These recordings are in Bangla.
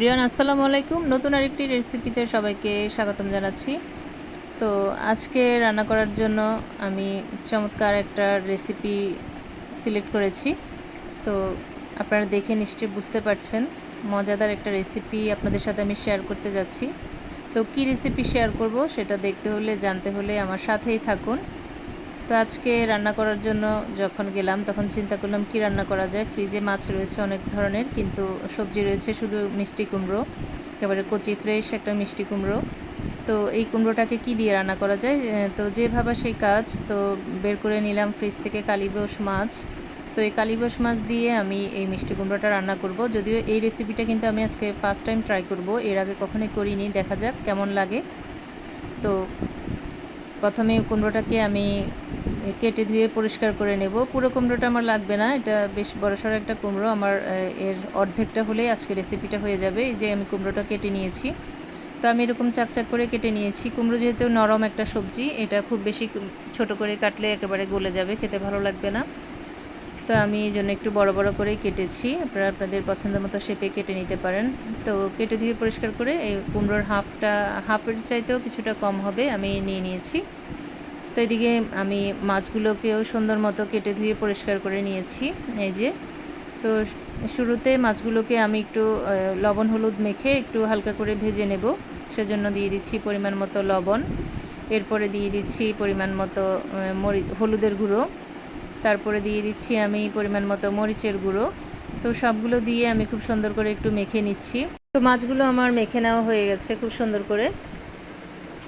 এভরিওয়ান আসসালামু আলাইকুম। নতুন আরেকটি রেসিপিতে সবাইকে স্বাগতম জানাচ্ছি। তো আজকে রান্না করার জন্য আমি চমৎকার একটা রেসিপি সিলেক্ট করেছি। তো আপনারা দেখে নিশ্চয়ই বুঝতে পারছেন, মজাদার একটা রেসিপি আপনাদের সাথে আমি শেয়ার করতে যাচ্ছি। তো কী রেসিপি শেয়ার করব সেটা দেখতে হলে, জানতে হলে আমার সাথেই থাকুন। তো আজকে রান্না করার জন্য যখন গেলাম, তখন চিন্তা করলাম, কি রান্না করা যায়? ফ্রিজে মাছ রয়েছে অনেক ধরনের, কিন্তু সবজি রয়েছে শুধু মিষ্টি কুমড়ো, একেবারে কচি ফ্রেশ একটা মিষ্টি কুমড়ো। তো এই কুমড়োটাকে কি দিয়ে রান্না করা যায়? তো যেভাবে সেই কাজ, তো বের করে নিলাম ফ্রিজ থেকে কালিবোস মাছ। তো এই কালিবোস মাছ দিয়ে আমি এই মিষ্টি কুমড়োটা রান্না করব। যদিও এই রেসিপিটা কিন্তু আমি আজকে ফার্স্ট টাইম ট্রাই করব, এর আগে কখনোই করিনি, দেখা যাক কেমন লাগে। তো প্রথমে কুমড়োটাকে আমি কেটে ধুয়ে পরিষ্কার করে নেব। পুরো কুমড়োটা আমার লাগবে না, এটা বেশ বড়সড় একটা কুমড়ো। আমার এর অর্ধেকটা হলেই আজকে রেসিপিটা হয়ে যাবে। এই যে আমি কুমড়োটা কেটে নিয়েছি। তো আমি এরকম চাকচাক করে কেটে নিয়েছি। কুমড়ো যেহেতু নরম একটা সবজি, এটা খুব বেশি ছোট করে কাটলে একেবারে গলে যাবে, খেতে ভালো লাগবে না। তো আমি এই জন্য একটু বড় বড় করেই কেটেছি। আপনারা আপনাদের পছন্দ মতো শেপে কেটে নিতে পারেন। তো কেটে ধুয়ে পরিষ্কার করে এই কুমড়োর হাফটা হাফের চাইতেও কিছুটা কম হবে আমি নিয়ে নিয়েছি। তো এদিকে আমি মাছগুলোকেও সুন্দর মতো কেটে ধুয়ে পরিষ্কার করে নিয়েছি, এই যে। তো শুরুতে মাছগুলোকে আমি একটু লবণ হলুদ মেখে একটু হালকা করে ভেজে নেব। সেজন্য দিয়ে দিচ্ছি পরিমাণ মতো লবণ। এরপরে দিয়ে দিচ্ছি পরিমাণ মতো মরি, হলুদের গুঁড়ো। তারপরে দিয়ে দিচ্ছি আমি পরিমাণ মতো মরিচের গুঁড়ো। তো সবগুলো দিয়ে আমি খুব সুন্দর করে একটু মেখে নিচ্ছি। তো মাছগুলো আমার মেখে নেওয়া হয়ে গেছে খুব সুন্দর করে।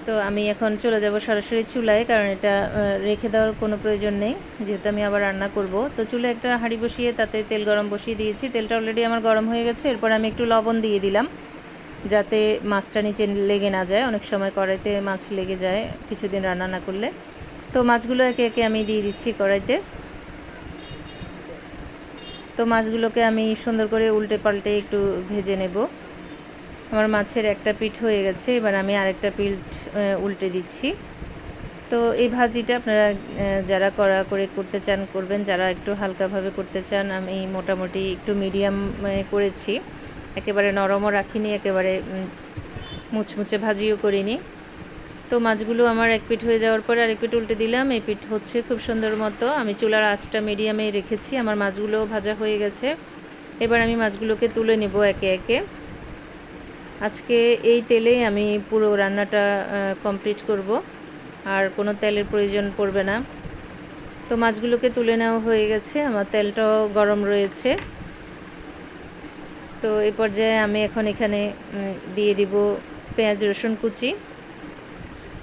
তো আমি এখন চলে যাব সরাসরি চুলায়, কারণ এটা রেখে দেওয়ার কোনো প্রয়োজন নেই। যেহেতু আমি আবার রান্না করব। তো চুলে একটা হাঁড়ি বসিয়ে তাতে তেল গরম বসিয়ে দিয়েছি। তেলটা অলরেডি আমার গরম হয়ে গেছে। এরপর আমি একটু লবণ দিয়ে দিলাম, যাতে মাছটা নিচে লেগে না যায়। অনেক সময় কড়াইতে মাছ লেগে যায় কিছুদিন রান্না না করলে। তো মাছগুলো একে একে আমি দিয়ে দিচ্ছি কড়াইতে। তো মাছগুলোকে আমি সুন্দর করে উল্টে পাল্টে একটু ভেজে নেব। আমার মাছের একটা পিঠ হয়ে গেছে, এবার আমি আরেকটা পিঠ উল্টে দিচ্ছি। তো এই ভাজিটা আপনারা যারা করা করে করতে চান করবেন, যারা একটু হালকাভাবে করতে চান, আমি মোটামুটি একটু মিডিয়াম করেছি। একেবারে নরমও রাখিনি, একেবারে মুচমুচে ভাজিও করিনি। তো মাছগুলো আমার এক পিঠ হয়ে যাওয়ার পরে আরেক পিঠ উল্টে দিলাম। এই পিঠ হচ্ছে খুব সুন্দর মতো। আমি চুলার আঁচটা মিডিয়ামে রেখেছি। আমার মাছগুলো ভাজা হয়ে গেছে। এবার আমি মাছগুলোকে তুলে নেব একে একে। আজকে এই তেলেই আমি পুরো রান্নাটা কমপ্লিট করব। আর কোনো তেলের প্রয়োজন পড়বে না। তো মাছগুলোকে তুলে নেওয়া হয়ে গেছে। আমার তেলটাও গরম রয়েছে। তো এই পর্যায়ে আমি এখন এখানে দিয়ে দিব পেঁয়াজ, রসুন কুচি।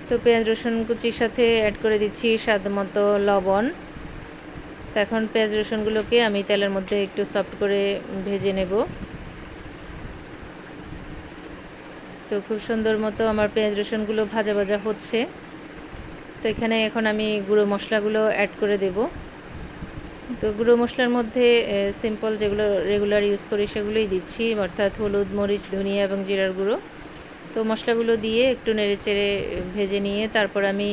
তো পেঁয়াজ, রসুন কুচির সাথে অ্যাড করে দিচ্ছি স্বাদ মতো লবণ। তো এখন পেঁয়াজ, রসুনগুলোকে আমি তেলের মধ্যে একটু সফট করে ভেজে নেব। তো খুব সুন্দর মতো আমার পেঁয়াজ রসুনগুলো ভাজা ভাজা হচ্ছে। তো এখানে এখন আমি গুঁড়ো মশলাগুলো অ্যাড করে দেব। তো গুঁড়ো মশলার মধ্যে সিম্পল যেগুলো রেগুলার ইউজ করি সেগুলোই দিচ্ছি, অর্থাৎ হলুদ, মরিচ, ধনিয়া এবং জিরার গুঁড়ো। তো মশলাগুলো দিয়ে একটু নেড়ে চেড়ে ভেজে নিয়ে তারপর আমি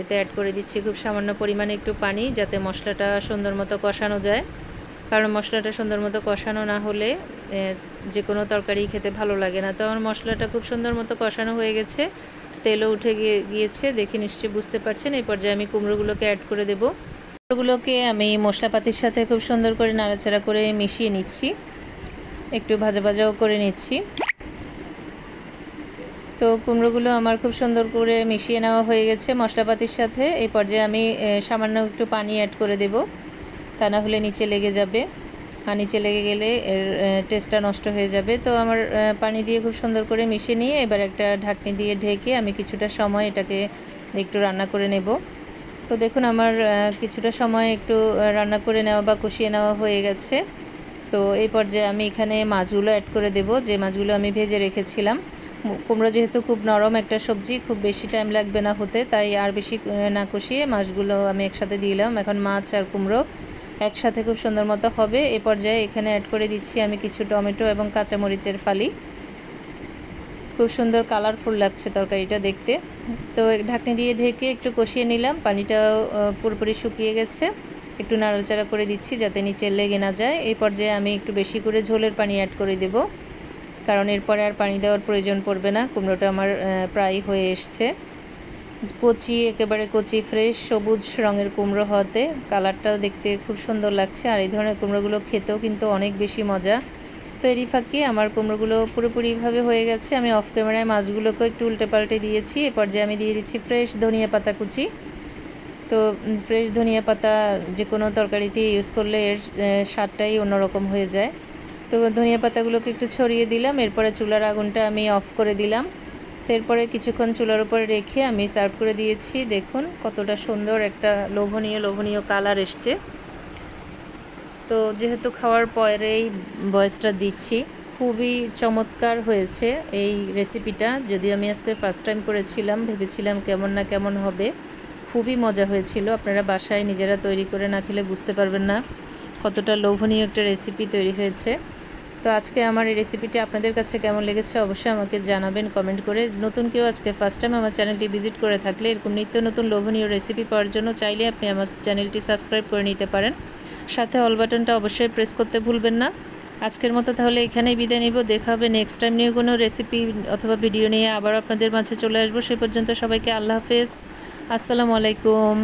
এতে অ্যাড করে দিচ্ছি খুব সামান্য পরিমাণে একটু পানি যাতে মশলাটা সুন্দর মতো কষানো যায়। কারণ মশলাটা সুন্দর মতো কষানো না হলে যে কোনো তরকারি খেতে ভালো লাগে না। তো আমার মশলাটা খুব সুন্দর মতো কষানো হয়ে গেছে। তেলও উঠে গিয়ে, গিয়েছে, দেখে নিশ্চয়ই বুঝতে পারছেন। এই পর্যায়ে আমি কুমড়োগুলোকে অ্যাড করে দেবো। কুমড়োগুলোকে আমি মশলাপাতির সাথে খুব সুন্দর করে নাড়াচাড়া করে মিশিয়ে নিচ্ছি। একটু ভাজা ভাজাও করে নিচ্ছি। তো কুমড়োগুলো আমার খুব সুন্দর করে মিশিয়ে নেওয়া হয়ে গেছে মশলাপাতির সাথে। এই পর্যায়ে আমি সামান্য একটু পানি অ্যাড করে দেব। তা না হলে নিচে লেগে যাবে। আর নিচে লেগে গেলে এর টেস্টটা নষ্ট হয়ে যাবে। তো আমার পানি দিয়ে খুব সুন্দর করে মিশিয়ে নিয়ে এবার একটা ঢাকনি দিয়ে ঢেকে আমি কিছুটা সময় এটাকে একটু রান্না করে নেব। তো দেখুন আমার কিছুটা সময় একটু রান্না করে নেওয়া বা কষিয়ে নেওয়া হয়ে গেছে। তো এই পর্যায়ে আমি এখানে মাছগুলো অ্যাড করে দেব। যে মাছগুলো আমি ভেজে রেখেছিলাম। কুমড়ো যেহেতু খুব নরম একটা সবজি, খুব বেশি টাইম লাগবে না হতে। তাই আর বেশি না কষিয়ে মাছগুলো আমি একসাথে দিলাম। এখন মাছ আর কুমড়ো একসাথে খুব সুন্দর মতো হবে। এ পর্যায়ে এখানে অ্যাড করে দিচ্ছি আমি কিছু টমেটো এবং কাঁচামরিচের ফালি। খুব সুন্দর কালারফুল লাগছে তরকারিটা দেখতে। তো ঢাকনি দিয়ে ঢেকে একটু কষিয়ে নিলাম। পানিটাও পুরোপুরি শুকিয়ে গেছে। একটু নাড়াচাড়া করে দিচ্ছি যাতে নিচে লেগে না যায়। এই পর্যায়ে আমি একটু বেশি করে ঝোলের পানি অ্যাড করে দেব। কারণ এরপরে আর পানি দেওয়ার প্রয়োজন পড়বে না। কুমড়োটা আমার প্রায় হয়ে এসছে। কচি, একেবারে কচি ফ্রেশ সবুজ রঙের কুমড়ো হওয়াতে কালারটা দেখতে খুব সুন্দর লাগছে। আর এই ধরনের কুমড়োগুলো খেতেও কিন্তু অনেক বেশি মজা। তো এরই ফাঁকে আমার কুমড়োগুলো পুরোপুরিভাবে হয়ে গেছে। আমি অফ ক্যামেরায় মাছগুলোকেও একটু উল্টে পাল্টে দিয়েছি। এ পর্যায়ে আমি দিয়ে দিচ্ছি ফ্রেশ ধনিয়া পাতা কুচি। তো ফ্রেশ ধনিয়া পাতা যে কোনো তরকারিতে ইউজ করলে এর স্বাদটাই অন্যরকম হয়ে যায়। তো ধনিয়া পাতাগুলোকে একটু ছড়িয়ে দিলাম। এরপরে চুলার আগুনটা আমি অফ করে দিলাম। তো এরপরে কিছুক্ষণ চুলার উপরে রেখে আমি সার্ভ করে দিয়েছি। দেখুন কতটা সুন্দর একটা লোভনীয় লোভনীয় কালার এসছে। তো যেহেতু খাওয়ার পরেই বয়সটা দিচ্ছি, খুবই চমৎকার হয়েছে এই রেসিপিটা যদিও আমি আজকে ফার্স্ট টাইম করেছিলাম, ভেবেছিলাম কেমন না কেমন হবে। খুবই মজা হয়েছিল, আপনারা বাসায় নিজেরা তৈরি করে না খেলে বুঝতে পারবেন না কতটা লোভনীয় একটা রেসিপি তৈরি হয়েছে। তো আজকে আমার এই রেসিপিটি আপনাদের কাছে কেমন লেগেছে অবশ্যই আমাকে জানাবেন কমেন্ট করে। নতুন কেউ আজকে ফার্স্ট টাইম আমার চ্যানেলটি ভিজিট করে থাকলে এরকম নিত্য নতুন লোভনীয় রেসিপি পাওয়ার জন্য চাইলে আপনি আমার চ্যানেলটি সাবস্ক্রাইব করে নিতে পারেন। সাথে অল বাটনটা অবশ্যই প্রেস করতে ভুলবেন না। আজকের মতো তাহলে এখানেই বিদায় নিব। দেখা হবে নেক্সট টাইম নিয়ে কোনো রেসিপি অথবা ভিডিও নিয়ে আবার আপনাদের মাঝে চলে আসব। সে পর্যন্ত সবাইকে আল্লাহ হাফেজ। আসসালামু আলাইকুম।